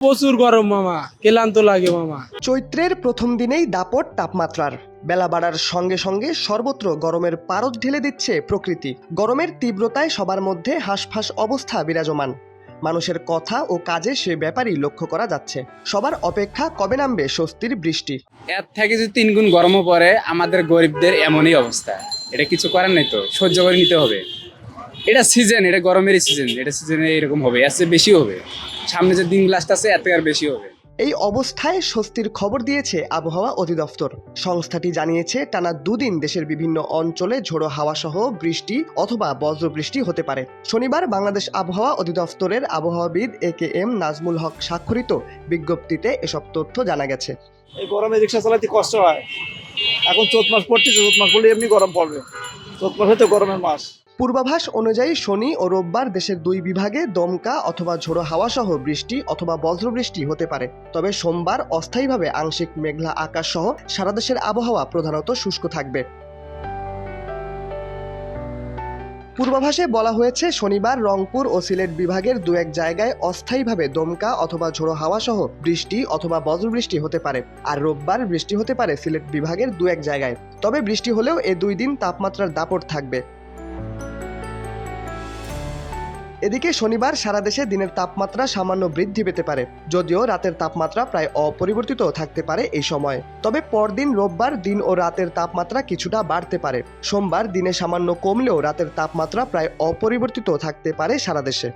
প্রচুর গরম মামা ক্লান্ত লাগে মামা। চৈত্রের প্রথম দিনেই দাপট তাপমাত্রার। বেলা বাড়ার সঙ্গে সঙ্গে সর্বত্র গরমের পারদ ঢেলে দিচ্ছে প্রকৃতি। গরমের তীব্রতায় সবার মধ্যে হাঁসফাঁস অবস্থা বিরাজমান। মানুষের কথা ও কাজে সে ব্যাপারই লক্ষ্য করা যাচ্ছে। সবার অপেক্ষা কবে নামবে স্বস্তির বৃষ্টি? এর থেকে যদি তিন গুণ গরমও পড়ে আমাদের গরিবদের এমনই অবস্থা। এটা কিছু করার নেই তো সহ্য করে নিতে হবে। এটা সিজন এটা গরমেরই সিজন এটা সিজনে এরকম হবে এর চেয়ে বেশি হবে। সামনে যে দিন দিনগুলো আসতেছে এত আর বেশি হবে। এই অবস্থায় স্বস্তির খবর দিয়েছে আবহাওয়া অধিদপ্তর। সংস্থাটি জানিয়েছে টানা দুদিন দেশের বিভিন্ন অঞ্চলে ঝোড়ো হাওয়া সহ বৃষ্টি অথবা বজ্রবৃষ্টি হতে পারে। শনিবার বাংলাদেশ আবহাওয়া অধিদপ্তরের আবহাওয়াবিদ এ কে এম নাজমুল হক স্বাক্ষরিত বিজ্ঞপ্তিতে এসব তথ্য জানা গেছে। এই গরমে রিক্সা চালাতে কষ্ট হয়। এখন চোদ্দ মাস পড়তেছে চোদ্দ মাস পড়লে এমনি গরম পড়বে। গরমের মাস। পূর্বাভাস অনুযায়ী শনি ও রোববার দেশের দুই বিভাগে দমকা অথবা ঝোড়ো হাওয়া সহ বৃষ্টি অথবা বজ্রবৃষ্টি হতে পারে। তবে সোমবার অস্থায়ীভাবে আংশিক মেঘলা আকাশ সহ সারা দেশের আবহাওয়া প্রধানত শুষ্ক থাকবে। পূর্বাভাসে বলা হয়েছে, শনিবার রংপুর ও সিলেট বিভাগের দু এক জায়গায় অস্থায়ীভাবে দমকা অথবা ঝোড়ো হাওয়া সহ বৃষ্টি অথবা বজ্রবৃষ্টি হতে পারে আর রোববার বৃষ্টি হতে পারে সিলেট বিভাগের দু এক জায়গায়। তবে বৃষ্টি হলেও এ দুই দিন তাপমাত্রার দাপট থাকবে। এদিকে শনিবার সারা দেশে দিনের তাপমাত্রা সামান্য বৃদ্ধি পেতে পারে, যদিও রাতের তাপমাত্রা প্রায় অপরিবর্তিত থাকতে পারে এই সময়। তবে পরদিন রোববার দিন ও রাতের তাপমাত্রা কিছুটা বাড়তে পারে। সোমবার দিনে সামান্য কমলেও রাতের তাপমাত্রা প্রায় অপরিবর্তিত থাকতে পারে সারা দেশে।